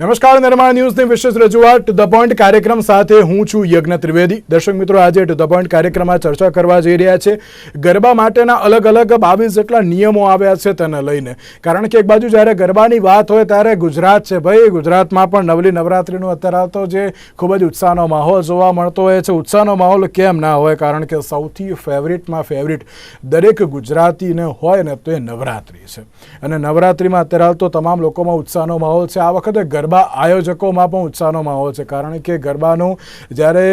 નમસ્કાર, નિર્માણ ન્યૂઝની વિશેષ રજૂઆત ધ પોઈન્ટ કાર્યક્રમ સાથે હું છું યજ્ઞ ત્રિવેદી. દર્શક મિત્રો, આજે ધ પોઈન્ટ કાર્યક્રમમાં ચર્ચા કરવા જઈ રહ્યા છે. ગરબા માટેના અલગ અલગ બાવીસ જેટલા નિયમો આવ્યા છે તેને લઈને. કારણ કે એક બાજુ જ્યારે ગરબાની વાત હોય ત્યારે ગુજરાત છે ભાઈ, ગુજરાતમાં પણ નવલી નવરાત્રિનું અત્યારે તો જે ખૂબ જ ઉત્સાહનો માહોલ જોવા મળતો હોય છે. ઉત્સાહનો માહોલ કેમ ના હોય? કારણ કે સૌથી ફેવરિટમાં ફેવરિટ દરેક ગુજરાતીને હોય ને તો એ નવરાત્રિ છે. અને નવરાત્રિમાં અત્યારે તો તમામ લોકોમાં ઉત્સાહનો માહોલ છે. આ વખતે ગરબા આયોજકોમાં પણ ઉત્સાહનો માહોલ છે. કારણ કે ગરબાનું જ્યારે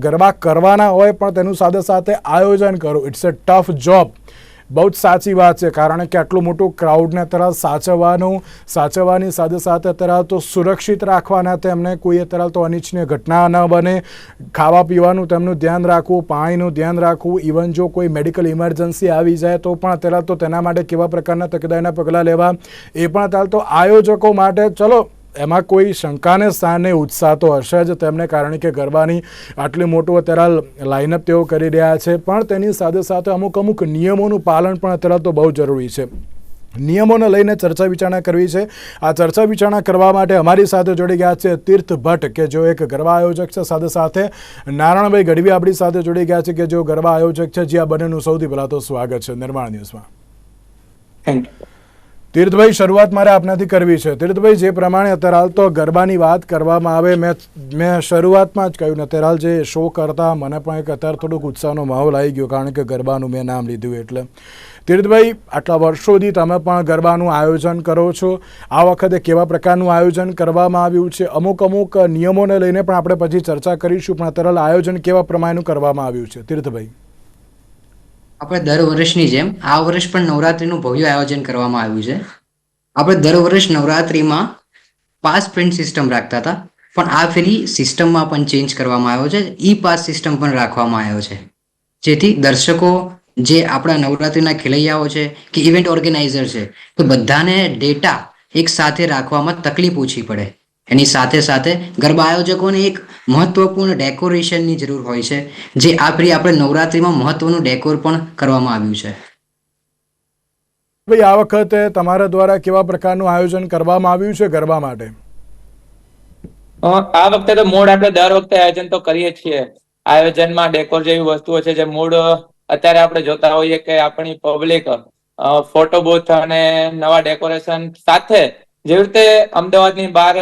ગરબા કરવાના હોય પણ તેનું સાથે સાથે આયોજન કરવું ઇટ્સ અ ટફ જોબ બહુ જ સાચી વાત છે. કારણ કે આટલું મોટું ક્રાઉડને તરફ સાચવવાનું, સાચવવાની સાથે સાથે તરફ તો સુરક્ષિત રાખવાના તેમને કોઈ તરફ તો અનિચ્છનીય ઘટના ન બને. ખાવા પીવાનું તેમનું ધ્યાન રાખવું, પાણીનું ધ્યાન રાખવું. ઇવન જો કોઈ મેડિકલ ઇમરજન્સી આવી જાય તો પણ અત્યારે તો તેના માટે કેવા પ્રકારના તકેદારીના પગલાં લેવા. એ પણ અત્યારે તો આયોજકો માટે. ચલો એમાં કોઈ શંકાને સ્થાને ઉત્સાહ તો હશે જ તેમને, કારણ કે ગરબાની આટલું મોટું અત્યારે લાઇનઅપ તેઓ કરી રહ્યા છે. પણ તેની સાથે સાથે અમુક અમુક નિયમોનું પાલન પણ અત્યારે તો બહુ જરૂરી છે. નિયમોને લઈને ચર્ચા વિચારણા કરવી છે. આ ચર્ચા વિચારણા કરવા માટે અમારી સાથે જોડી ગયા છે તીર્થ ભટ્ટ, કે જો એક ગરબા આયોજક છે. સાથે સાથે નારાયણભાઈ ગઢવી આપણી સાથે જોડી ગયા છે કે જો ગરબા આયોજક છે, જે આ બંનેનું સૌથી પહેલાં તો સ્વાગત છે. નિર્માણ ન્યૂઝમાં. થેન્ક યુ તીર્થભાઈ, શરૂઆત મારે આપનાથી કરવી છે. તીર્થભાઈ, જે પ્રમાણે અત્યારે હાલ તો ગરબાની વાત કરવામાં આવે, મેં મેં શરૂઆતમાં જ કહ્યું અત્યારે હાલ જે શો કરતા, મને પણ એક અત્યારે થોડુંક ઉત્સાહનો માહોલ આવી ગયો, કારણ કે ગરબાનું મેં નામ લીધું એટલે. તીર્થભાઈ, આટલા વર્ષોથી તમે પણ ગરબાનું આયોજન કરો છો. આ વખતે કેવા પ્રકારનું આયોજન કરવામાં આવ્યું છે? અમુક અમુક નિયમોને લઈને પણ આપણે પછી ચર્ચા કરીશું, પણ અત્યારે આયોજન કેવા પ્રમાણેનું કરવામાં આવ્યું છે? તીર્થભાઈ. આપણે દર વર્ષની જેમ આ વર્ષ પણ નવરાત્રીનું ભવ્ય આયોજન કરવામાં આવ્યું છે. આપણે દર વર્ષ નવરાત્રીમાં પાસ પ્રિન્ટ સિસ્ટમ રાખતા હતા, પણ આ ફેરી સિસ્ટમમાં પણ ચેન્જ કરવામાં આવ્યો છે, ઈ પાસ સિસ્ટમ પણ રાખવામાં આવ્યો છે. જેથી દર્શકો જે આપણા નવરાત્રીના ખેલૈયાઓ છે કે ઇવેન્ટ ઓર્ગેનાઇઝર છે, તો બધાને ડેટા એક સાથે રાખવામાં તકલીફ ઓછી પડે. એની સાથે સાથે ગરબા આયોજકોને એક મહત્વપૂર્ણ ડેકોરેશનની જરૂર હોય છે જે આ ફરી આપણે નવરાત્રીમાં મહત્વનું ડેકોર પણ કરવામાં આવ્યું છે. ભાઈ આ વખતે તમારા દ્વારા કેવા પ્રકારનું આયોજન કરવામાં આવ્યું છે ગરબા માટે? આ વખતે તો મૂળ આપણે દર વખતે આયોજન તો કરીએ છીએ. આયોજનમાં ડેકોર જેવી વસ્તુઓ છે જે મૂળ અત્યારે આપણે જોતા હોઈએ કે આપણી પબ્લિક ફોટો બુથ અને નવા ડેકોરેશન સાથે જેવી રીતે અમદાવાદની બહાર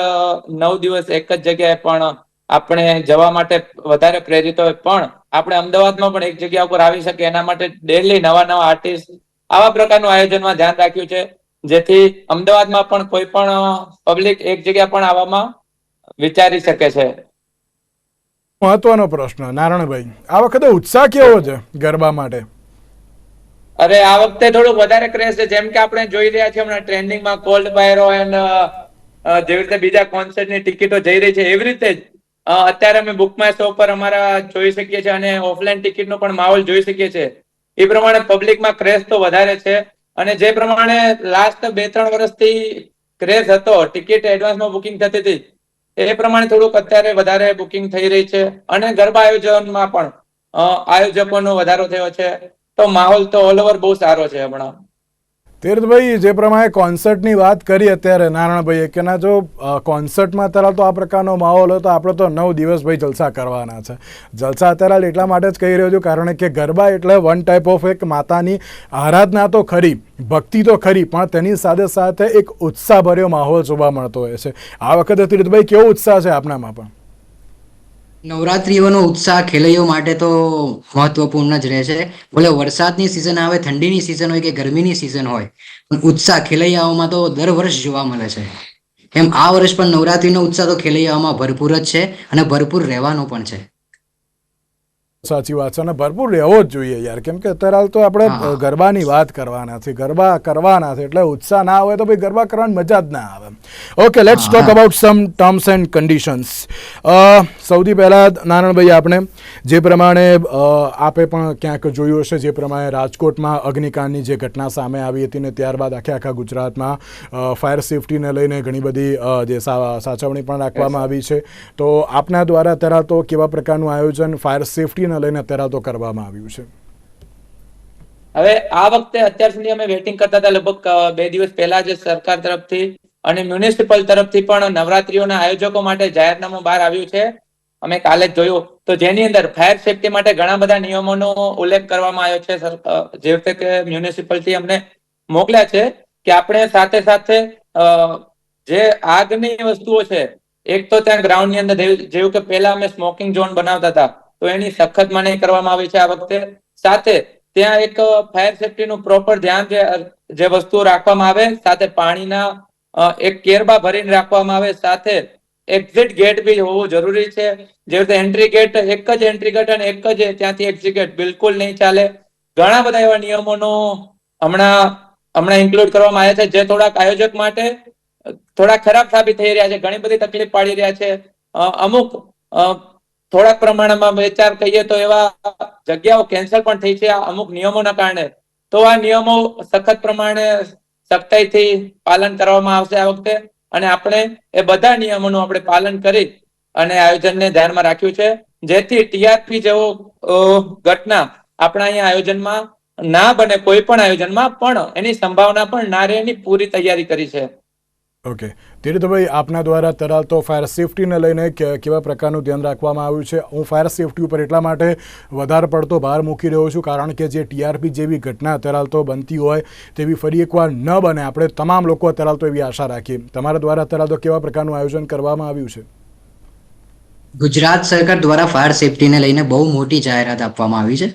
નવ દિવસ એક જ જગ્યાએ પણ આપણે જવા માટે વધારે પ્રેરિત હોય, પણ આપણે અમદાવાદમાં પણ એક જગ્યા ઉપર આવી શકીએ. એના માટે ડેલી નવા નવા આર્ટિસ્ટ આવા પ્રકારનું આયોજનમાં ધ્યાન રાખ્યું છે. જેથી અમદાવાદમાં પણ કોઈ પણ પબ્લિક એક જગ્યા પણ આવવામાં વિચારી શકે છે. મહત્વનો પ્રશ્ન નારાયણભાઈ આ વખતે ઉત્સાહ કેવો છે ગરબા માટે? અરે આ વખતે થોડુંક વધારે ક્રેઝ છે. જેમ કે આપણે જોઈ રહ્યા છીએ હમણાં ટ્રેન્ડિંગમાં કોલ્ડ પાયરો એન્ડ જેવી રીતે બીજા કોન્સર્ટની ટિકિટો જઈ રહી છે, એવી રીતે જ અત્યારે અમે બુક માય શો પર અમારા જોઈ શકીએ છીએ અને ઓફલાઈન ટિકિટનો પણ માહોલ જોઈ શકીએ છીએ. એ પ્રમાણે પબ્લિકમાં ક્રેઝ તો વધારે છે. અને જે પ્રમાણે લાસ્ટ બે ત્રણ વર્ષથી ક્રેઝ હતો, ટિકિટ એડવાન્સમાં બુકિંગ થતી હતી, એ પ્રમાણે થોડુંક અત્યારે વધારે બુકિંગ થઈ રહી છે. અને ગરબા આયોજનમાં પણ આયોજકોનો વધારો થયો છે. તો માહોલ તો ઓલ ઓવર બહુ સારો છે હમણાં. તીર્થભાઈ જે પ્રમાણે કોન્સર્ટની વાત કરી અત્યારે નારાયણભાઈએ કે ના જો કોન્સર્ટમાં અત્યારે તો આ પ્રકારનો માહોલ હોય તો આપણે તો નવ દિવસ ભાઈ જલસા કરવાના છે. જલસા અત્યારે એટલા માટે જ કહી રહ્યો છું, કારણ કે ગરબા એટલે વન ટાઈપ ઓફ એક માતાની આરાધના તો ખરી, ભક્તિ તો ખરી, પણ તેની સાથે સાથે એક ઉત્સાહભર્યો માહોલ જોવા મળતો હોય છે. આ વખતે તીર્થભાઈ, કેવો ઉત્સાહ છે આપનામાં પણ? નવરાત્રીઓનો ઉત્સાહ ખેલૈયો માટે તો મહત્વપૂર્ણ જ રહે છે. ભલે વરસાદની સિઝન આવે, ઠંડીની સિઝન હોય કે ગરમીની સિઝન હોય, પણ ઉત્સાહ ખેલૈયાઓમાં તો દર વર્ષ જોવા મળે છે. એમ આ વર્ષ પણ નવરાત્રીનો ઉત્સાહ તો ખેલૈયાઓમાં ભરપૂર જ છે અને ભરપૂર રહેવાનો પણ છે. સાચી વાત છે. અને ભરપૂર રહેવો જ જોઈએ યાર. કેમ કે અત્યારે હાલ તો આપણે ગરબાની વાત કરવાના છે. ગરબા કરવાના છે. એટલે ઉત્સાહ ના હોય તો ભાઈ ગરબા કરવાની મજા જ ના આવે. Okay let's talk about some terms and conditions સૌથી પહેલાં નારાયણભાઈ આપણે જે પ્રમાણે આપે પણ ક્યાંક જોયું હશે જે પ્રમાણે રાજકોટમાં અગ્નિકાંડની જે ઘટના સામે આવી હતી ને ત્યારબાદ આખે આખા ગુજરાતમાં ફાયર સેફટીને લઈને ઘણી બધી જે સાચવણી પણ રાખવામાં આવી છે. તો આપના દ્વારા અત્યારે તો કેવા પ્રકારનું આયોજન ફાયર સેફટીને લઈને અત્યારે તો કરવામાં આવ્યું છે. હવે આ વખતે અત્યાર સુધી અમે વેટિંગ કરતા હતા લગભગ બે દિવસ પહેલા જ સરકાર તરફથી અને મ્યુનિસિપલ તરફથી પણ નવરાત્રીઓના આયોજકો માટે જાહેરનામું બહાર આવ્યું છે. અમે કાલે જ જોયું. તો જેની અંદર ફાયર સેફટી માટે ઘણા બધા નિયમોનો ઉલ્લેખ કરવામાં આવ્યો છે જે રીતે કે મ્યુનિસિપલથી અમને મોકલ્યા છે કે આપણે સાથે સાથે જે આગની વસ્તુઓ છે, એક તો ત્યાં ગ્રાઉન્ડની અંદર જેવું કે પહેલા અમે સ્મોકિંગ ઝોન બનાવતા હતા. તો એની સખત મનાઈ કરવામાં આવી છે આ વખતે. સાથે ત્યાં એક ફાયર સેફટીનું પ્રોપર ધ્યાન જે જે વસ્તુઓ રાખવામાં આવે, સાથે પાણીના એક કેરબા ભરીને રાખવામાં આવે, સાથે એક્ઝિટ ગેટ બી હોવું જરૂરી છે. જે રીતે એન્ટ્રી ગેટ એક જ એન્ટ્રી ગેટ અને એક જ ત્યાંથી એક્ઝિટ ગેટ બિલકુલ નહીં ચાલે. ઘણા બધા એવા નિયમોનો હમણાં હમણાં ઇન્ક્લુડ કરવામાં આવ્યા છે, જે થોડાક આયોજક માટે થોડા ખરાબ સાબિત થઈ રહ્યા છે, ઘણી બધી તકલીફ પાડી રહ્યા છે. અમુક થોડાક પ્રમાણમાં વિચાર કહીએ તો એવા જગ્યાઓ કેન્સલ પણ થઈ છે આ અમુક નિયમોના કારણે. તો આ નિયમો સખત પ્રમાણે સખ્તાઈથી પાલન કરવામાં આવશે આ વખતે અને આપણે એ બધા નિયમોનું આપણે પાલન કરી અને આયોજનને ધ્યાનમાં રાખ્યું છે. જેથી ટીઆરપી જેવો ઘટના આપણા અહીંયા આયોજનમાં ના બને, કોઈ પણ આયોજનમાં પણ એની સંભાવના પણ ના રહે એની પૂરી તૈયારી કરી છે. ઓકે તીર્થભાઈ, આપના દ્વારા તરાલતો ફાયર સેફટીને લઈને કેવા પ્રકારનું ધ્યાન રાખવામાં આવ્યું છે? હું ફાયર સેફટી ઉપર એટલા માટે વધારે પડતો ભાર મૂકી રહ્યો છું, કારણ કે જે ટીઆરપી જેવી ઘટના તરાલતો બનતી હોય, તેવી ફરી એકવાર ન બને. આપણે તમામ લોકો તરાલતો એવી આશા રાખીએ. તમારા દ્વારા તરાલતો કેવા પ્રકારનું આયોજન કરવામાં આવ્યું છે? ગુજરાત સરકાર દ્વારા ફાયર સેફટીને લઈને બહુ મોટી જાહેરાત આપવામાં આવી છે.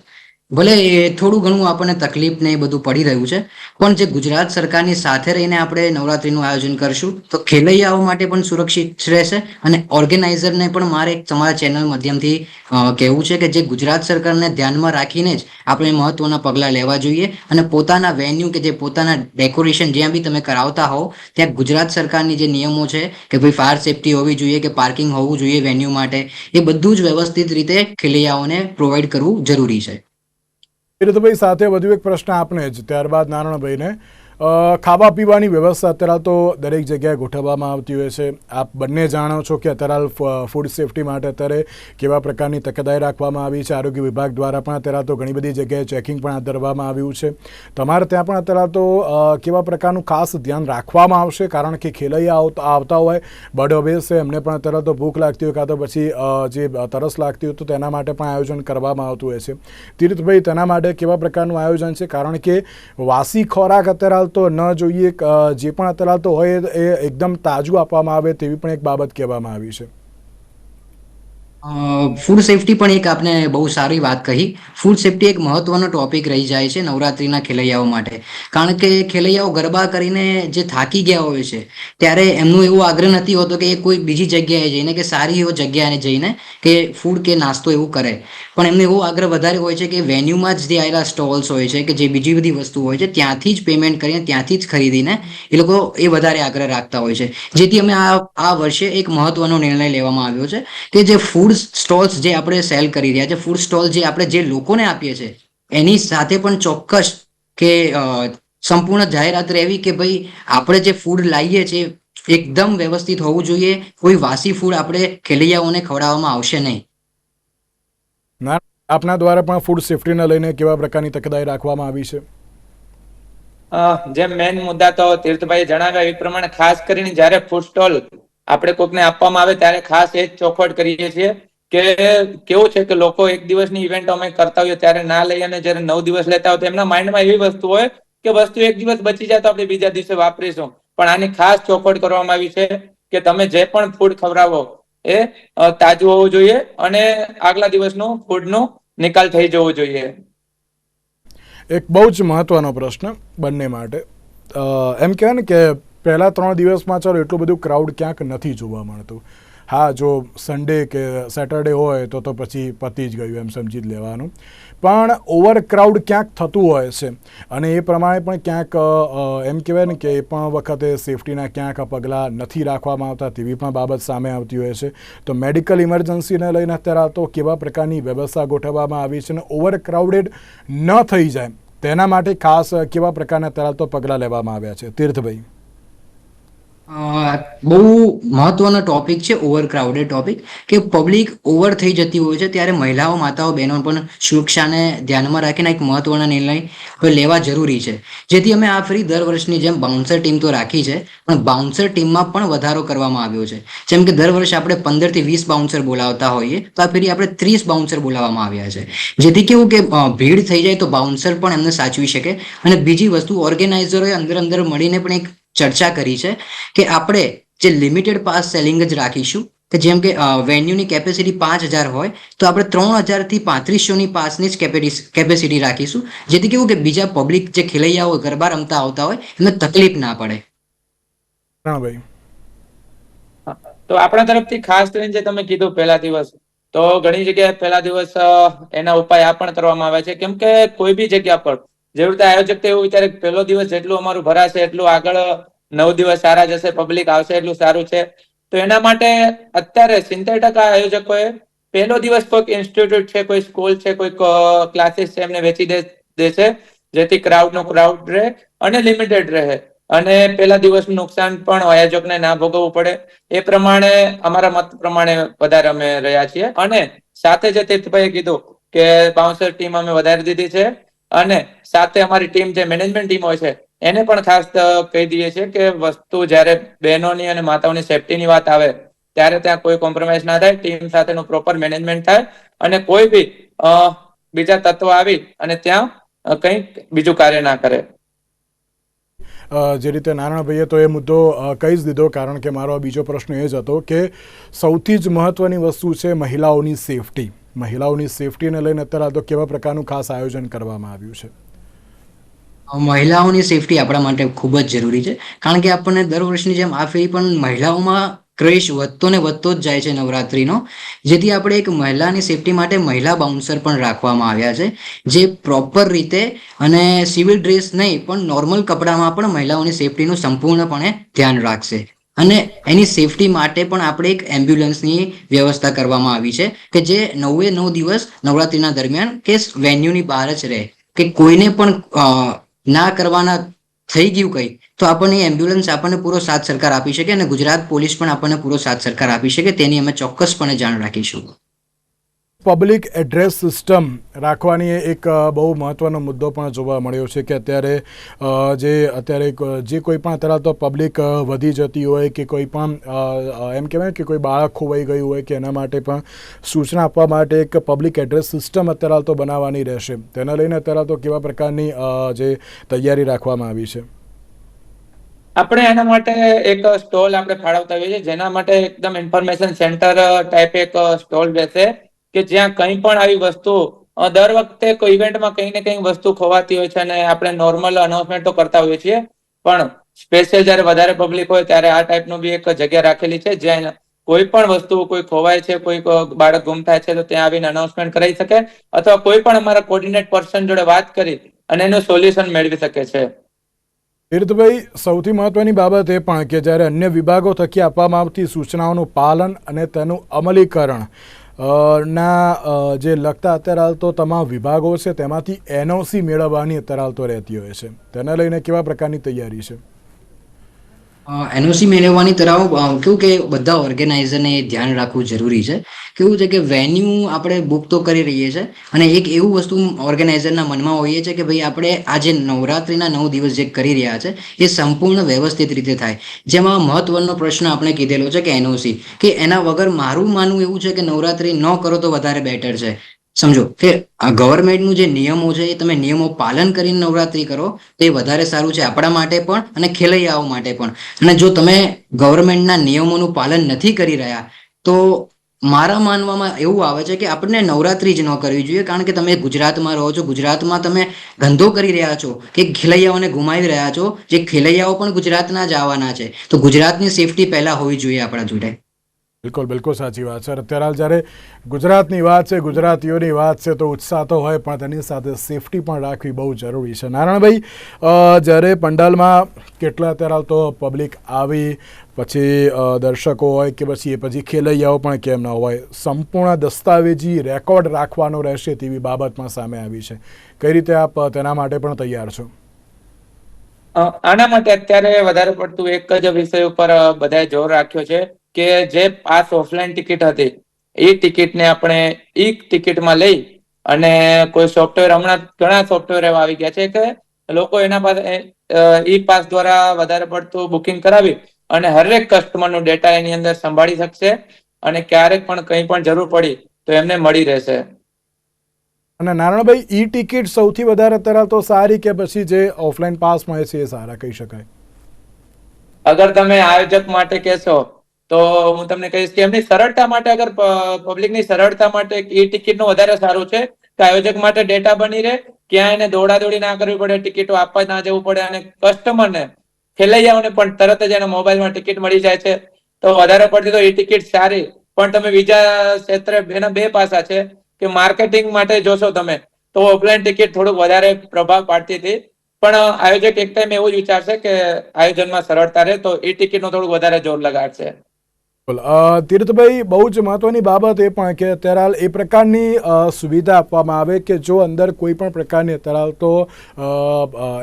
ભલે એ થોડું ઘણું આપણને તકલીફ ને એ બધું પડી રહ્યું છે, પણ જે ગુજરાત સરકારની સાથે રહીને આપણે નવરાત્રીનું આયોજન કરશું, તો ખેલૈયાઓ માટે પણ સુરક્ષિત રહેશે અને ઓર્ગેનાઇઝરને પણ મારે તમારા ચેનલ માધ્યમથી કહેવું છે કે જે ગુજરાત સરકારને ધ્યાનમાં રાખીને જ આપણે મહત્વના પગલાં લેવા જોઈએ અને પોતાના વેન્યુ કે જે પોતાના ડેકોરેશન જ્યાં બી તમે કરાવતા હોવ, ત્યાં ગુજરાત સરકારની જે નિયમો છે કે ભાઈ ફાયર સેફટી હોવી જોઈએ કે પાર્કિંગ હોવું જોઈએ વેન્યુ માટે, એ બધું જ વ્યવસ્થિત રીતે ખેલૈયાઓને પ્રોવાઈડ કરવું જરૂરી છે. તીર્થભાઈ સાથે વધુ એક પ્રશ્ન આપને જ. ત્યારબાદ નારાયણભાઈને અ, ખાવા પીવાની વ્યવસ્થા અત્યારે તો દરેક જગ્યાએ ગોઠવવામાં આવતી હોય છે. આપ બંને જાણો છો કે અત્યારે ફૂડ સેફટી માટે અત્યારે કેવા પ્રકારની તકેદારી રાખવામાં આવી છે. આરોગ્ય વિભાગ દ્વારા પણ અત્યારે તો ઘણી બધી જગ્યાએ ચેકિંગ પણ હાથ ધરવામાં આવ્યું છે. તમારે ત્યાં પણ અત્યારે તો કેવા પ્રકારનું ખાસ ધ્યાન રાખવામાં આવશે? કારણ કે ખેલૈયા આવતા હોય, બર્ડ ઓબેસ એમને પણ અત્યારે તો ભૂખ લાગતી હોય, કાં તો પછી જે તરસ લાગતી હોય, તો તેના માટે પણ આયોજન કરવામાં આવતું હોય છે. તીર્થભાઈ, તેના માટે કેવા પ્રકારનું આયોજન છે? કારણ કે વાસી ખોરાક અત્યારે તો ન જોઈએ જે પણ અતરાતો હોય એ એકદમ તાજું આપવામાં આવે તેવી પણ એક બાબત કહેવામાં આવી છે. ફૂડ સેફટી પણ એક આપને બહુ સારી વાત કહી. ફૂડ સેફટી એક મહત્વનો ટોપિક રહી જાય છે નવરાત્રીના ખેલૈયાઓ માટે. કારણ કે ખેલૈયાઓ ગરબા કરીને જે થાકી ગયા હોય છે, ત્યારે એમનું એવું આગ્રહ નથી હોતો કે એ કોઈ બીજી જગ્યાએ જઈને કે સારી એવો જગ્યાએ જઈને કે ફૂડ કે નાસ્તો એવું કરે. પણ એમને એવો આગ્રહ વધારે હોય છે કે વેન્યુમાં જ જે આવેલા સ્ટોલ્સ હોય છે કે જે બીજી બધી વસ્તુ હોય છે, ત્યાંથી જ પેમેન્ટ કરીને ત્યાંથી જ ખરીદીને એ લોકો એ વધારે આગ્રહ રાખતા હોય છે. જેથી અમે આ આ વર્ષે એક મહત્વનો નિર્ણય લેવામાં આવ્યો છે કે જે ફૂડ સ્ટોલ્સ જે આપણે સેલ કરી રહ્યા છે ફૂડ સ્ટોલ જે આપણે જે લોકોને આપીએ છીએ એની સાથે પણ ચોક્કસ કે સંપૂર્ણ જાહેરાત રહેવી કે ભાઈ આપણે જે ફૂડ લાવીએ છીએ એકદમ વ્યવસ્થિત હોવું જોઈએ કોઈ વાસી ફૂડ આપણે ખેલૈયાઓને ખવડાવવામાં આવશે નહીં. ના આપના દ્વારા પણ ફૂડ સેફટીને લઈને કેવા પ્રકારની તકેદારી રાખવામાં આવી છે? જેમ મેન મુદ્દા તો તીર્થભાઈ જણાવ્યા એ પ્રમાણે ખાસ કરીને જ્યારે ફૂડ સ્ટોલ આપણે કોકને આપવામાં આવે ત્યારે ખાસ એ ચોખવટ કરીએ છીએ કે કેવું છે કે લોકો એક દિવસની ઇવેન્ટ અમે કરતા હોઈએ ત્યારે ના લઈ અને જ્યારે નવ દિવસ લેતા હોય તો એમના માઇન્ડમાં એવી વસ્તુ હોય કે વસ્તુ એક દિવસ બચી જાય તો આપણે બીજા દિવસે વાપરીશું. પણ આની ખાસ ચોખવટ કરવામાં આવી છે કે તમે જે પણ ફૂડ ખવડાવો એ તાજું હોવું જોઈએ અને આગલા દિવસનું ફૂડનો નિકાલ થઈ જવો જોઈએ. એક બહુ જ મહત્વનો પ્રશ્ન બંને માટે. એમ કહેવાય ને કે પહેલાં ત્રણ દિવસમાં ચાલો, એટલું બધું ક્રાઉડ ક્યાંક નથી જોવા મળતું. હા, જો સન્ડે કે સેટરડે હોય, તો તો પછી પતી જ ગયું એમ સમજી જ લેવાનું. પણ ઓવર ક્રાઉડ ક્યાંક થતું હોય છે. અને એ પ્રમાણે પણ ક્યાંક એમ કહેવાય ને કે એ પણ વખતે સેફટીના ક્યાંક પગલાં નથી રાખવામાં આવતા, તેવી પણ બાબત સામે આવતી હોય છે. તો મેડિકલ ઇમરજન્સીને લઈને અત્યારે તો કેવા પ્રકારની વ્યવસ્થા ગોઠવવામાં આવી છે અને ઓવર ક્રાઉડેડ ન થઈ જાય, તેના માટે ખાસ કેવા પ્રકારના અત્યારે તો પગલાં લેવામાં આવ્યા છે? તીર્થભાઈ. બહુ મહત્વનો ટોપિક છે ઓવર ક્રાઉડેડ ટોપિક કે પબ્લિક ઓવર થઈ જતી હોય છે, ત્યારે મહિલાઓ, માતાઓ, બહેનો પણ સુરક્ષાને ધ્યાનમાં રાખીને એક મહત્વનો નિર્ણય લેવા જરૂરી છે. જેથી અમે આ ફરી દર વર્ષની જેમ બાઉન્સર ટીમ તો રાખી છે, પણ બાઉન્સર ટીમમાં પણ વધારો કરવામાં આવ્યો છે. જેમ કે દર વર્ષે આપણે પંદરથી વીસ બાઉન્સર બોલાવતા હોઈએ, તો આ ફેરી આપણે ત્રીસ બાઉન્સર બોલાવવામાં આવ્યા છે. જેથી કેવું કે ભીડ થઈ જાય તો બાઉન્સર પણ એમને સાચવી શકે, અને બીજી વસ્તુ ઓર્ગેનાઇઝરોએ અંદર અંદર મળીને પણ એક ચર્ચા કરી છે કે આપણે જે લિમિટેડ પાસ સેલિંગ જ રાખીશું કે જેમ કે વેન્યુની કેપેસિટી પાંચ હજાર હોય તો આપણે ત્રણ હજારથી પાંત્રીસોની પાસની જ કેપેસિટી રાખીશું. જેથી કેવું કે બીજા પબ્લિક જે ખેલૈયાઓ ગરબા રમતા આવતા હોય એમને તકલીફ ના પડે. નારણભાઈ તો આપણા તરફથી ખાસ કરીને જે તમે કીધું પહેલા દિવસ તો ઘણી જગ્યાએ પહેલા દિવસ એના ઉપાય આ પણ કરવામાં આવે છે. કેમ કે કોઈ બી જગ્યા પર જેવી રીતે આયોજક એવું વિચારે પહેલો દિવસ જેટલું અમારું ભરાશે, એટલું આગળ નવ દિવસ સારા જશે પબ્લિક આવશે, એટલું સારું છે. તો એના માટે અત્યારે સિત્તેર ટકા આયોજકોએ પહેલો દિવસ કોઈક ઇન્સ્ટિટ્યૂટ છે, કોઈ સ્કૂલ છે, કોઈક ક્લાસીસ છે, એમને વેચી દે છે જેથી ક્રાઉડ નો ક્રાઉડ રહે અને લિમિટેડ રહે. અને પહેલા દિવસનું નુકસાન પણ આયોજકને ના ભોગવવું પડે. એ પ્રમાણે અમારા મત પ્રમાણે વધારે અમે રહ્યા છીએ. અને સાથે જે તીર્થભાઈએ કીધું કે બાઉન્સર ટીમ અમે વધારી દીધી છે. અને સાથે અમારી ટીમ જે મેનેજમેન્ટ ટીમ હોય છે, એને પણ ખાસ કહી દઈએ છીએ કે વસ્તુ જ્યારે બહેનોની અને માતાઓની સેફટીની વાત આવે, ત્યારે ત્યાં કોઈ કોમ્પ્રોમાઇઝ ના થાય ટીમ સાથેનું પ્રોપર મેનેજમેન્ટ થાય અને કોઈ બી બીજા તત્વ આવી અને ત્યાં કંઈક બીજું કાર્ય ના કરે. જે રીતે નારાયણભાઈએ તો એ મુદ્દો કહી જ દીધો, કારણ કે મારો બીજો પ્રશ્ન એ જ હતો કે સૌથી જ મહત્વની વસ્તુ છે મહિલાઓની સેફટી મહિલાઓની સેફટીને લઈને અત્યારે આ તો કેવા પ્રકારનું ખાસ આયોજન કરવામાં આવ્યું છે? મહિલાઓની સેફટી આપણા માટે ખૂબ જ જરૂરી છે. કારણ કે આપણને દર વર્ષની જેમ આ ફેરી પણ મહિલાઓમાં ક્રેશ વધતો ને વધતો જ જાય છે નવરાત્રિનો. જેથી આપણે એક મહિલાની સેફટી માટે મહિલા બાઉન્સર પણ રાખવામાં આવ્યા છે. જે પ્રોપર રીતે અને સિવિલ ડ્રેસ નહીં, પણ નોર્મલ કપડામાં પણ મહિલાઓની સેફટીનું સંપૂર્ણપણે ધ્યાન રાખશે. અને એની સેફટી માટે પણ આપણે એક એમ્બ્યુલન્સની વ્યવસ્થા કરવામાં આવી છે કે જે નવે નવ દિવસ નવરાત્રીના દરમિયાન કે વેન્યુની બહાર જ રહે. કે કોઈને પણ ના કરવાના થઈ ગયું કઈ, તો આપણને એમ્બ્યુલન્સ આપણને પૂરો સાથ સરકાર આપી શકે અને ગુજરાત પોલીસ પણ આપણને પૂરો સાથ સરકાર આપી શકે, તેની અમે ચોક્કસપણે જાણ રાખીશું. પબ્લિક એડ્રેસ સિસ્ટમ રાખવાની એક બહુ મહત્વનો મુદ્દો પણ જોવા મળ્યો છે કે અત્યારે જે અત્યારે જે કોઈ પણ અત્યારે તો પબ્લિક વધી જતી હોય કે કોઈ પણ એમ કહેવાય કે કોઈ બાળક ખોવાઈ ગયું હોય કે એના માટે પણ સૂચના આપવા માટે એક પબ્લિક એડ્રેસ સિસ્ટમ અત્યારે તો બનાવવાની રહેશે. તેને લઈને અત્યારે તો કેવા પ્રકારની જે તૈયારી રાખવામાં આવી છે? આપણે એના માટે એક સ્ટોલ આપણે ફાળવતા હોઈએ છીએ, જેના માટે એકદમ ઇન્ફોર્મેશન સેન્ટર ટાઈપ એક સ્ટોલ રહેશે. કે જ્યાં કંઈ પણ આવી વસ્તુ દર વખતે કોઈ ઇવેન્ટમાં કંઈ ને કંઈ વસ્તુ ખોવાતી હોય છે અને આપણે નોર્મલ અનાઉન્સમેન્ટ તો કરતા હોઈએ છીએ. પણ સ્પેશિયલ જ્યારે વધારે પબ્લિક હોય ત્યારે આ ટાઈપનું બી એક જગ્યા રાખેલી છે, જ્યાં કોઈ પણ વસ્તુ કોઈ ખોવાય છે, કોઈ બાળક ગુમ થાય છે તો ત્યાં આવીને અનાઉન્સમેન્ટ કરાવી શકે અથવા કોઈ પણ અમારા કોર્ડિનેટ પર્સન જોડે વાત કરી અને એનું સોલ્યુશન મેળવી શકે છે. તીર્થભાઈ, સૌથી મહત્વની બાબત એ પણ કે જ્યારે અન્ય વિભાગો થકી આપવામાં આવતી સૂચનાઓનું પાલન અને તેનું અમલીકરણ ના જે લગતા અત્યારે હાલ તો તમામ વિભાગો છે તેમાંથી એનઓસી મેળવવાની અત્યારે હાલ તો રહેતી હોય છે. તેને લઈને કેવા પ્રકારની તૈયારી છે? એનઓસી મેળવવાની તરાવ કેવું કે બધા ઓર્ગેનાઇઝરને ધ્યાન રાખવું જરૂરી છે. કેવું છે કે વેન્યુ આપણે બુક તો કરી રહીએ છીએ, અને એક એવું વસ્તુ ઓર્ગેનાઇઝરના મનમાં હોઈએ છે કે ભાઈ આપણે આ જે નવરાત્રીના નવ દિવસ જે કરી રહ્યા છે, એ સંપૂર્ણ વ્યવસ્થિત રીતે થાય. જેમાં મહત્વનો પ્રશ્ન આપણે કીધેલો છે કે એનઓસી, કે એના વગર મારું માનવું એવું છે કે નવરાત્રિ ન કરો તો વધારે બેટર છે. સમજો કે આ ગવર્મેન્ટનું જે નિયમો છે, એ તમે નિયમો પાલન કરીને નવરાત્રી કરો, તો એ વધારે સારું છે આપણા માટે પણ અને ખેલૈયાઓ માટે પણ. અને જો તમે ગવર્મેન્ટના નિયમોનું પાલન નથી કરી રહ્યા, તો મારા માનવામાં એવું આવે છે કે આપણને નવરાત્રી જ ન કરવી જોઈએ, કારણ કે તમે ગુજરાતમાં રહો છો, ગુજરાતમાં તમે ધંધો કરી રહ્યા છો, કે ખેલૈયાઓને ગુમાવી રહ્યા છો, જે ખેલૈયાઓ પણ ગુજરાતના જ આવવાના છે. તો ગુજરાતની સેફટી પહેલા હોવી જોઈએ આપણા જોડે. બિલકુલ બિલકુલ સાચી વાત છે. અત્યારે હાલ જ્યારે ગુજરાતની વાત છે, ગુજરાતીઓની વાત છે, તો ઉત્સાહ તો હોય, પણ તેની સાથે સેફટી પણ રાખવી બહુ જરૂરી છે. નારાયણભાઈ જ્યારે પંડાલમાં કેટલા અત્યારે હાલ તો પબ્લિક આવી, પછી દર્શકો હોય કે પછી એ પછી ખેલૈયાઓ પણ કેમ ન હોય, સંપૂર્ણ દસ્તાવેજી રેકોર્ડ રાખવાનો રહેશે તેવી બાબત પણ સામે આવી છે. કઈ રીતે આપ તેના માટે પણ તૈયાર છો? આના માટે અત્યારે વધારે પડતું એક જ વિષય ઉપર બધાએ જોર રાખ્યો છે. કે જે પાસ ઓફલાઈન ટિકિટ હતી એ ટિકિટને આપણે ઈ ટિકિટમાં લઈ અને કોઈ સોફ્ટવેર હમણાં ઘણા સોફ્ટવેર એવા આવી ગયા છે કે લોકો એના પાસે ઈ પાસ દ્વારા વધારે પડતું બુકિંગ કરાવી અને હરેક કસ્ટમરનો ડેટા એની અંદર સંભાળી શકશે અને ક્યારેક પણ કંઈ પણ જરૂર પડી તો એમને મળી રહેશે. અને નારાયણભાઈ ઈ ટિકિટ સૌથી વધારે અત્યારે તો સારી કે પછી જે ઓફલાઈન પાસ મળે છે એ સારા કહી શકાય? અગર તમે આયોજક માટે કહેશો તો હું તમને કહીશ કે એમની સરળતા માટે અગર પબ્લિકની સરળતા માટે ઈ ટિકિટનું વધારે સારું છે કે આયોજક માટે ડેટા બની રહે ક્યાં એને દોડાદોડી ના કરવી પડે ટિકિટો આપવા ના જવું પડે, અને કસ્ટમરને ખેલૈયાઓને પણ તરત જ એના મોબાઈલમાં ટિકિટ મળી જાય છે. તો વધારે પડતી તો ઈ ટિકિટ સારી. પણ તમે બીજા ક્ષેત્રે એના બે પાસા છે, કે માર્કેટિંગ માટે જોશો તમે, તો ઓફલાઈન ટિકિટ થોડુંક વધારે પ્રભાવ પાડતી હતી. પણ આયોજક એક ટાઈમ એવું જ વિચારશે કે આયોજનમાં સરળતા રહે, તો એ ટિકિટનો થોડુંક વધારે જોર લગાડશે. તીર્થભાઈ, બહુ જ મહત્વની બાબત એ પણ કે અત્યારે એ પ્રકારની સુવિધા આપવામાં આવે કે જો અંદર કોઈ પણ પ્રકારની અત્યારે તો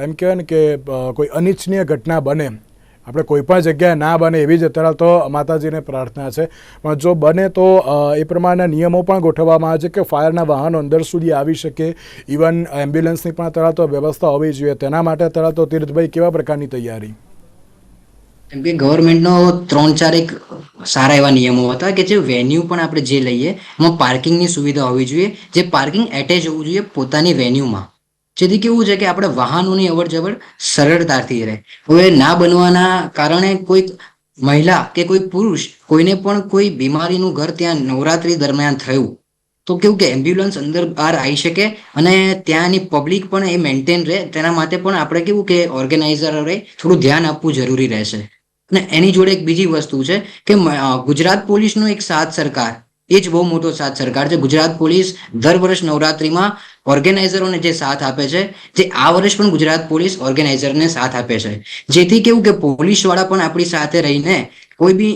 એમ કહેવાય ને કે કોઈ અનિચ્છનીય ઘટના બને. આપણે કોઈ પણ જગ્યાએ ના બને એવી જ અત્યારે તો માતાજીને પ્રાર્થના છે. પણ જો બને તો એ પ્રમાણેના નિયમો પણ ગોઠવવામાં આવે છે કે ફાયરના વાહનો અંદર સુધી આવી શકે. ઇવન એમ્બ્યુલન્સની પણ અત્યારે તો વ્યવસ્થા હોવી જોઈએ. તેના માટે અત્યારે તો તીર્થભાઈ કેવા પ્રકારની તૈયારી? કેમ કે ગવર્મેન્ટનો ત્રણ ચાર એક સારા એવા નિયમો હતા કે જે વેન્યુ પણ આપણે જે લઈએ, એમાં પાર્કિંગની સુવિધા હોવી જોઈએ. જે પાર્કિંગ એટેચ હોવું જોઈએ પોતાની વેન્યુમાં જેથી કેવું છે કે આપણે વાહનોની અવર જવર સરળતાથી રહે. હવે ના બનવાના કારણે કોઈક મહિલા કે કોઈ પુરુષ કોઈને પણ કોઈ બીમારીનું ઘર ત્યાં નવરાત્રી દરમિયાન થયું, તો કેવું કે એમ્બ્યુલન્સ અંદર બહાર આવી શકે અને ત્યાંની પબ્લિક પણ એ મેન્ટેન રહે. તેના માટે પણ આપણે કેવું કે ઓર્ગેનાઇઝરોએ થોડું ધ્યાન આપવું જરૂરી રહેશે. અને એની જોડે એક બીજી વસ્તુ છે કે ગુજરાત પોલીસનો એક સાથ સરકાર, એ જ બહુ મોટો સાથ સરકાર છે. ગુજરાત પોલીસ દર વર્ષ નવરાત્રીમાં ઓર્ગેનાઇઝરોને જે સાથ આપે છે, જે આ વર્ષ પણ ગુજરાત પોલીસ ઓર્ગેનાઇઝરને સાથ આપે છે. જેથી કેવું કે પોલીસવાળા પણ આપણી સાથે રહીને કોઈ બી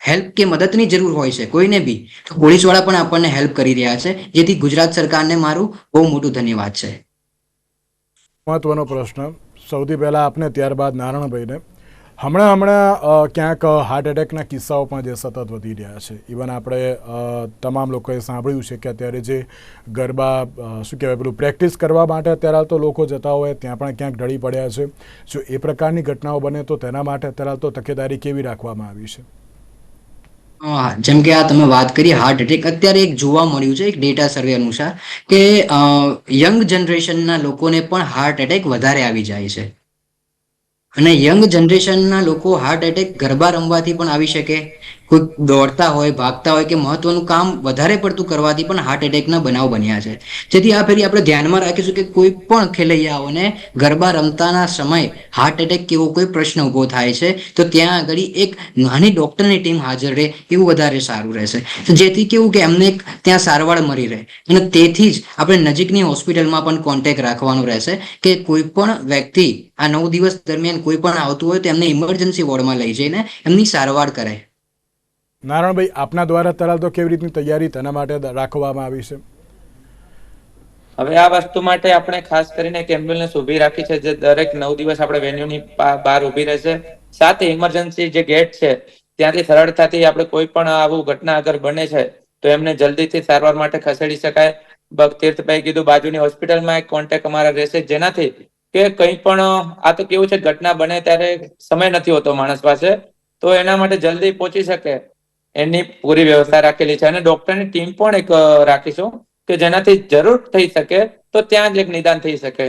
હેલ્પ કે મદદની જરૂર હોય છે, કોઈને બી, તો પોલીસવાળા પણ આપણને હેલ્પ કરી રહ્યા છે. જેથી ગુજરાત સરકારને મારું બહુ મોટું ધન્યવાદ છે. મહત્વનો પ્રશ્ન. સૌથી પહેલાં આપને ત્યારબાદ નારાયણભાઈને હમણાં હમણાં ક્યાંક હાર્ટ એટેકના કિસ્સાઓ પણ જે સતત વધી રહ્યા છે. ઇવન આપણે તમામ લોકોએ સાંભળ્યું છે કે અત્યારે જે ગરબા શું કહેવાય, પેલું પ્રેક્ટિસ કરવા માટે અત્યારે તો લોકો જતા હોય, ત્યાં પણ ક્યાંક ઢળી પડ્યા છે. જો એ પ્રકારની ઘટનાઓ બને તો તેના માટે અત્યારે તો તકેદારી કેવી રાખવામાં આવી છે? હા જેમ કે આ તમે વાત કરી હાર્ટ એટેક અત્યારે એક જોવા મળ્યું છે, એક ડેટા સર્વે અનુસાર, કે યંગ જનરેશનના લોકોને પણ હાર્ટ એટેક વધારે આવી જાય છે. અને યંગ જનરેશનના લોકો હાર્ટ એટેક ગરબા રમવાથી પણ આવી શકે. કોઈ દોડતા હોય, ભાગતા હોય કે મહત્વનું કામ વધારે પડતું કરવાથી પણ હાર્ટ એટેકના બનાવ બન્યા છે. જેથી આ ફેરી આપણે ધ્યાનમાં રાખીશું કે કોઈ પણ ખેલૈયાઓને ગરબા રમતાના સમય હાર્ટ એટેક કેવો કોઈ પ્રશ્ન ઊભો થાય છે, તો ત્યાં આગળ એક નાની ડોક્ટરની ટીમ હાજર રહે એવું વધારે સારું રહેશે. જેથી કેવું કે એમને ત્યાં સારવાર મળી રહે. અને તેથી જ આપણે નજીકની હોસ્પિટલમાં પણ કોન્ટેક્ટ રાખવાનો રહેશે કે કોઈ પણ વ્યક્તિ આ નવ દિવસ દરમિયાન કોઈ પણ આવતું હોય તો એમને ઇમરજન્સી વોર્ડમાં લઈ જઈને એમની સારવાર કરે નારાયણભાઈ, આપના દ્વારા તરાલ તો કેવી રીતની તૈયારી તેના માટે રાખવામાં આવી છે? હવે આ વસ્તુ માટે આપણે ખાસ કરીને એક એમ્બ્યુલન્સ ઊભી રાખી છે, જે દરેક નવ દિવસ આપણે વેન્યુની બહાર ઊભી રહેશે સાથે ઇમરજન્સી જે ગેટ છે, ત્યાંથી સરળતાથી આપણે કોઈ પણ આવું ઘટના અગર બને છે, તો એમને જલ્દીથી સારવાર માટે ખસેડી શકાય. તીર્થભાઈ કીધું, બાજુની હોસ્પિટલમાં એક કોન્ટેક્ટ અમારા રહેશે, જેનાથી કે કંઈ પણ, આ તો કેવું છે, ઘટના બને ત્યારે સમય નથી હોતો માણસ પાસે, તો એના માટે જલ્દી પહોંચી શકે. એની પૂરી વ્યવસ્થા રાખેલી છે અને ડોક્ટરની ટીમ પણ એક રાખીશું કે જેનાથી જરૂર થઈ શકે તો ત્યાં જ એક નિદાન થઈ શકે.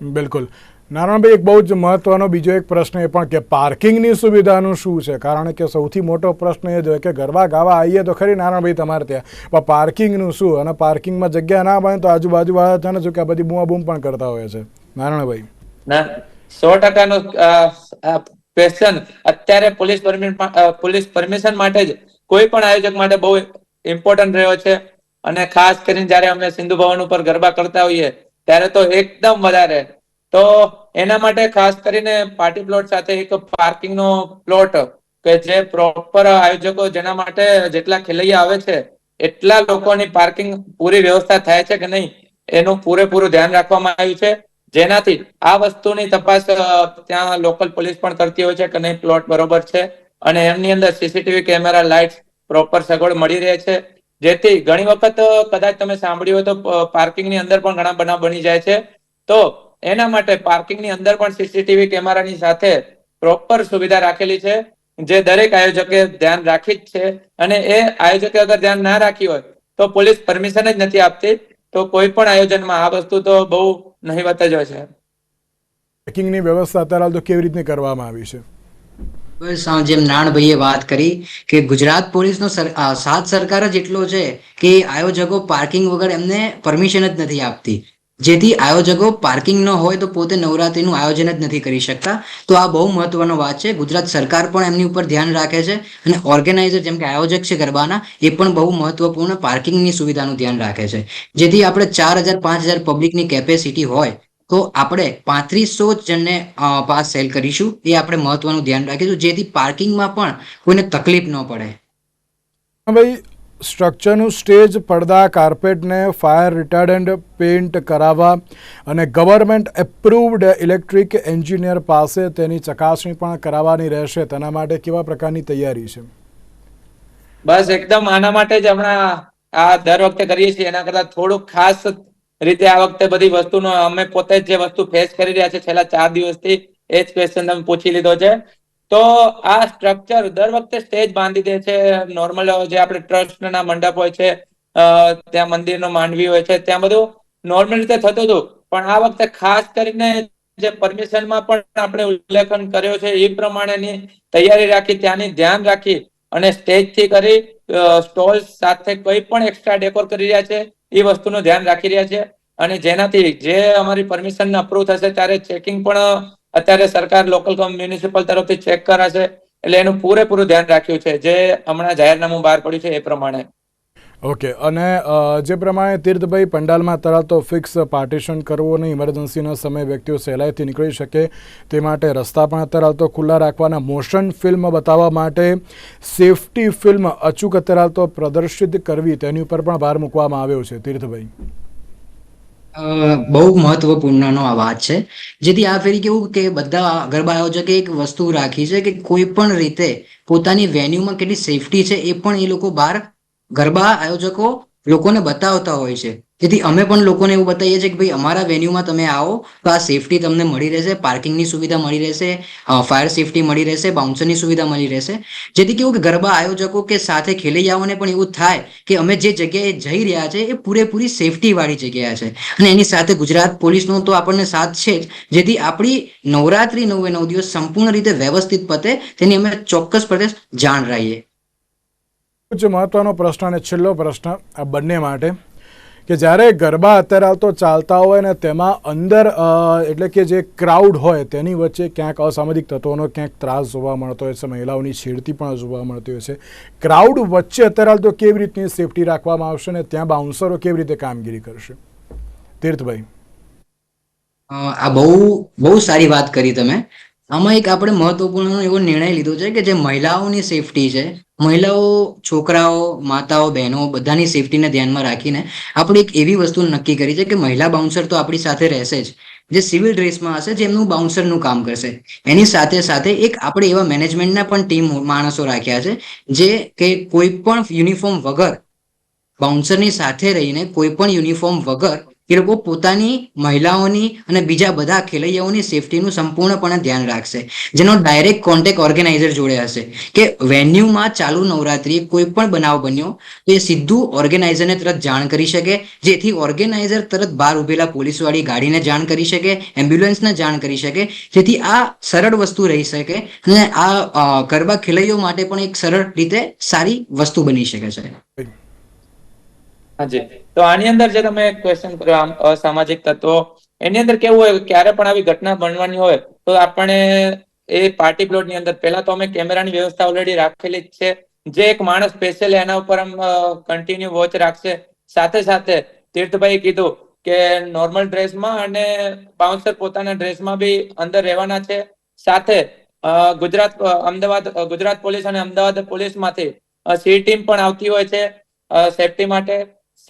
બિલકુલ. નારાયણભાઈ એક બહુ જ મહત્વનો બીજો એક પ્રશ્ન એ પણ કે પાર્કિંગની સુવિધાનું શું છે? કારણ કે સૌથી મોટો પ્રશ્ન એ જ હોય કે ગરબા ગાવા આવીએ તો ખરી નારાયણભાઈ તમારે ત્યાં. પણ પાર્કિંગનું શું? અને પાર્કિંગમાં જગ્યા ના બને તો આજુબાજુ વાળા છે ને શું કે બધી બૂમા બૂમ પણ કરતા હોય છે? નારાયણભાઈ ના સો ટકાનો ક્વેશ્ચન અત્યારે પોલીસ પરમિશન પોલીસ પરમિશન માટે જ કોઈ પણ આયોજક માટે બહુ ઇમ્પોર્ટન્ટ રહ્યો છે. અને ખાસ કરીને જ્યારે અમે સિંધુ ભવન ઉપર ગરબા કરતા હોઈએ, ત્યારે તો એકદમ વધારે. તો એના માટે ખાસ કરીને પાર્ટી પ્લોટ સાથે એક પાર્કિંગ નો પ્લોટ કે જે પ્રોપર આયોજકો જેના માટે જેટલા ખેલૈયા આવે છે, એટલા લોકોની પાર્કિંગ પૂરી વ્યવસ્થા થાય છે કે નહીં, એનું પૂરેપૂરું ધ્યાન રાખવામાં આવ્યું છે. જેનાથી આ વસ્તુની તપાસ ત્યાં લોકલ પોલીસ પણ કરતી હોય છે કે નહીં, પ્લોટ બરોબર છે. અને એમની અંદર સીસીટીવી કેમેરા લાઇટ પ્રોપર સગવડ મળી રહે છે. જેથી ઘણી વખત કદાચ તમે સાંભળ્યું હોય તો પાર્કિંગની અંદર પણ ઘણા બનાવ બની જાય છે. તો એના માટે પાર્કિંગની અંદર પણ સીસીટીવી કેમેરાની સાથે પ્રોપર સુવિધા રાખેલી છે, જે દરેક આયોજકે ધ્યાન રાખી જ છે. અને એ આયોજકે અગર ધ્યાન ના રાખી હોય, તો પોલીસ પરમિશન જ નથી આપતી. તો કોઈ પણ આયોજનમાં આ વસ્તુ તો બહુ નહીવત જ હોય છે. ચેકિંગની વ્યવસ્થા અત્યારે હાલ તો કેવી રીતે કરવામાં આવી છે? બસ જેમ નાણભાઈએ વાત કરી કે ગુજરાત પોલીસનો સાથ સરકાર જ એટલો છે કે આયોજકો પાર્કિંગ વગર એમને પરમિશન જ નથી આપતી. જેથી આયોજકો પાર્કિંગ ન હોય તો પોતે નવરાત્રીનું આયોજન જ નથી કરી શકતા. તો આ બહુ મહત્વનો વાત છે. ગુજરાત સરકાર પણ એમની ઉપર ધ્યાન રાખે છે અને ઓર્ગેનાઇઝર જેમ કે આયોજક છે ગરબાના, એ પણ બહુ મહત્વપૂર્ણ પાર્કિંગની સુવિધાનું ધ્યાન રાખે છે. જેથી આપણે ચાર હજાર, પાંચ હજાર પબ્લિકની કેપેસિટી હોય, તો આપણે પાંત્રીસો જણને પાસ સેલ કરીશું. એ આપણે મહત્વનું ધ્યાન રાખીશું. જેથી પાર્કિંગમાં પણ કોઈને તકલીફ ન પડે. ભાઈ સ્ટ્રક્ચરનું સ્ટેજ, પડદા, કાર્પેટને ફાયર રિટાર્ડન્ટ પેઇન્ટ કરાવવા અને ગવર્મેન્ટ એપ્રુવ્ડ ઇલેક્ટ્રિક એન્જિનિયર પાસે તેની ચકાસણી પણ કરાવવાની રહેશે. તેના માટે કેવા પ્રકારની તૈયારી છે? બસ એકદમ આના માટે જ હમણાં આ દર વખતે કરીએ છીએ. એના કરતા થોડુંક ખાસ રીતે આ વખતે બધી વસ્તુનો અમે પોતે જ જે વસ્તુ ફેસ કરી રહ્યા છે છેલ્લા ચાર દિવસથી એ જ ક્વેશ્ચન તમે પૂછી લીધો છે. તો આ સ્ટ્રક્ચર દર વખતે સ્ટેજ બાંધી દે છે. નોર્મલ જે આપણે ટ્રસ્ટના મંડપ હોય છે ત્યાં મંદિરનો માંડવી હોય છે, ત્યાં બધું નોર્મલ રીતે થતું હતું. પણ આ વખતે ખાસ કરીને જે પરમિશનમાં પણ આપણે ઉલ્લેખન કર્યો છે, એ પ્રમાણેની તૈયારી રાખી, ત્યાંની ધ્યાન રાખી અને સ્ટેજથી કરી સ્ટોલ સાથે કોઈ પણ એક્સ્ટ્રા ડેકોર કરી રહ્યા છે, એ વસ્તુનું ધ્યાન રાખી રહ્યા છે. અને જેનાથી જે અમારી પરમિશન અપ્રૂવ થશે, ત્યારે ચેકિંગ પણ અત્યારે સરકાર લોકલ મ્યુનિસિપલ તરફથી ચેક કરાશે એટલે એનું પૂરેપૂરું ધ્યાન રાખ્યું છે. જે હમણાં જાહેરનામું બહાર પડ્યું છે એ પ્રમાણે. ઓકે, અને જે પ્રમાણે તીર્થભાઈ પંડાલમાં તરત તો ફિક્સ પાર્ટીશન કરવું અને ઇમરજન્સીના સમયે વ્યક્તિઓ સહેલાઈથી નીકળી શકે તે માટે રસ્તા પણ અત્યારે હાલ ખુલ્લા રાખવાના. મોશન ફિલ્મ બતાવવા માટે સેફટી ફિલ્મ અચૂક અત્યારે હાલ પ્રદર્શિત કરવી તેની ઉપર પણ ભાર મૂકવામાં આવ્યો છે તીર્થભાઈ. બહુ મહત્વપૂર્ણનો આ વાત છે. જેથી આ ફેરી કેવું કે બધા ગરબા આયોજકે એક વસ્તુ રાખી છે કે કોઈ પણ રીતે પોતાની વેન્યુમાં કેટલી સેફટી છે એ પણ એ લોકો બહાર ગરબા આયોજકો લોકોને બતાવતા હોય છે. જેથી અમે પણ લોકોને એવું બતાવીએ છીએ કે ભાઈ, અમારા વેન્યુમાં તમે આવો તો આ સેફટી તમને મળી રહેશે, પાર્કિંગની સુવિધા મળી રહેશે ફાયર સેફટી મળી રહેશે બાઉન્સરની સુવિધા મળી રહેશે. જેથી કેવું કે ગરબા આયોજકો કે સાથે ખેલૈયાઓને પણ એવું થાય કે અમે જે જગ્યાએ જઈ રહ્યા છે એ પૂરેપૂરી સેફટી વાળી જગ્યા છે. અને એની સાથે ગુજરાત પોલીસનો તો આપણને સાથ છે જ. જેથી આપણી નવરાત્રી નવે નવ દિવસ સંપૂર્ણ રીતે વ્યવસ્થિત પતે, તેની અમે ચોક્કસ પ્રદેશ જાણ રહીએ. જ મહત્વનો પ્રશ્ન અને છેલ્લો પ્રશ્ન આ બંને માટે કે જ્યારે ગરબા અત્યારે હાલ તો ચાલતા હોય ને તેમાં અંદર એટલે કે જે ક્રાઉડ હોય તેની વચ્ચે ક્યાંક અસામાજિક તત્વોનો ક્યાંક ત્રાસ જોવા મળતો હોય છે, મહિલાઓની છેડતી પણ જોવા મળતી હોય છે. ક્રાઉડ વચ્ચે અત્યારે હાલ તો કેવી રીતની સેફટી રાખવામાં આવશે ને ત્યાં બાઉન્સરો કેવી રીતે કામગીરી કરશે? તીર્થભાઈ. આ બહુ બહુ સારી વાત કરી તમે. આમાં એક આપણે મહત્વપૂર્ણ એવો નિર્ણય લીધો છે કે જે મહિલાઓની સેફટી છે. મહિલાઓ, છોકરાઓ, માતાઓ, બહેનો બધાની સેફટીને ધ્યાનમાં રાખીને આપણે એક એવી વસ્તુ નક્કી કરી છે કે મહિલા બાઉન્સર તો આપણી સાથે રહેશે જ. જે સિવિલ ડ્રેસમાં હશે જેમનું બાઉન્સરનું કામ કરશે. એની સાથે સાથે એક આપણે એવા મેનેજમેન્ટના પણ ટીમ માણસો રાખ્યા છે, જે કે કોઈ પણ યુનિફોર્મ વગર બાઉન્સરની સાથે રહીને કોઈ પણ યુનિફોર્મ વગર એ લોકો પોતાની મહિલાઓની અને બીજા બધા ખેલૈયાઓની સેફટીનું સંપૂર્ણપણે ધ્યાન રાખશે. જેનો ડાયરેક્ટ કોન્ટેક ઓર્ગેનાઇઝર જોડે હશે. કે વેન્યુમાં ચાલુ નવરાત્રી કોઈ પણ બનાવ બન્યો તો એ સીધું ઓર્ગેનાઇઝરને તરત જાણ કરી શકે. જેથી ઓર્ગેનાઇઝર તરત બહાર ઉભેલા પોલીસવાળી ગાડીને જાણ કરી શકે એમ્બ્યુલન્સને જાણ કરી શકે. જેથી આ સરળ વસ્તુ રહી શકે અને આ ગરબા ખેલૈયાઓ માટે પણ એક સરળ રીતે સારી વસ્તુ બની શકે છે. હાજી. તો આની અંદર જે તમે ક્વેશ્ચન કર્યો અસામાજિક તત્વો, એની અંદર કેવું હોય, ક્યારે પણ આવી ઘટના બનવાની હોય, તો આપણે એ પાર્ટી પ્લોટની અંદર, પહેલા તો અમે કેમેરાની વ્યવસ્થા ઓલરેડી રાખેલી જ છે. જે એક માણસ સ્પેશિયલ એના ઉપર કન્ટિન્યુ વોચ રાખશે. સાથે સાથે તીર્થભાઈ કીધું કે નોર્મલ ડ્રેસમાં અને બાઉન્સર પોતાના ડ્રેસમાં બી અંદર રહેવાના છે. સાથે ગુજરાત અમદાવાદ ગુજરાત પોલીસ અને અમદાવાદ પોલીસમાંથી સી ટીમ પણ આવતી હોય છે સેફટી માટે.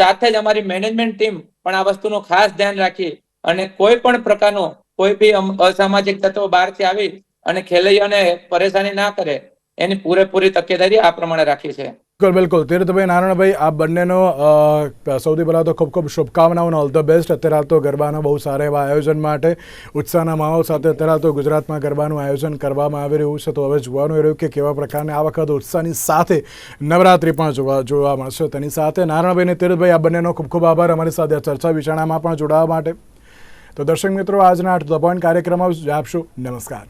સાથે જ અમારી મેનેજમેન્ટ ટીમ પણ આ વસ્તુનું ખાસ ધ્યાન રાખી અને કોઈ પણ પ્રકારનો કોઈ બી અસામાજિક તત્વો બહારથી આવી અને ખેલૈયાને પરેશાની ના કરે, એની પૂરેપૂરી તકેદારી આ પ્રમાણે રાખી છે. બિલકુલ બિલકુલ. તીર્થભાઈ નારાયણભાઈ આ બંનેનો સૌથી પહેલાં તો ખૂબ ખૂબ શુભકામનાઓનો ઓલ ધ બેસ્ટ અત્યારે હાલ તો ગરબાના બહુ સારા એવા આયોજન માટે ઉત્સાહના માહોલ સાથે અત્યારે હાલ તો ગુજરાતમાં ગરબાનું આયોજન કરવામાં આવી રહ્યું છે. તો હવે જોવાનું એ રહ્યું કે કેવા પ્રકારની આ વખત ઉત્સાહની સાથે નવરાત્રિ પણ જોવા જોવા મળશે. તેની સાથે નારાયણભાઈ અને તીર્થભાઈ આ બંનેનો ખૂબ ખૂબ આભાર. અમારી સાથે ચર્ચા વિચારણામાં પણ જોડાવા માટે. તો દર્શક મિત્રો, આજના આઠ ધ પોઈન્ટ કાર્યક્રમમાં આપશું નમસ્કાર.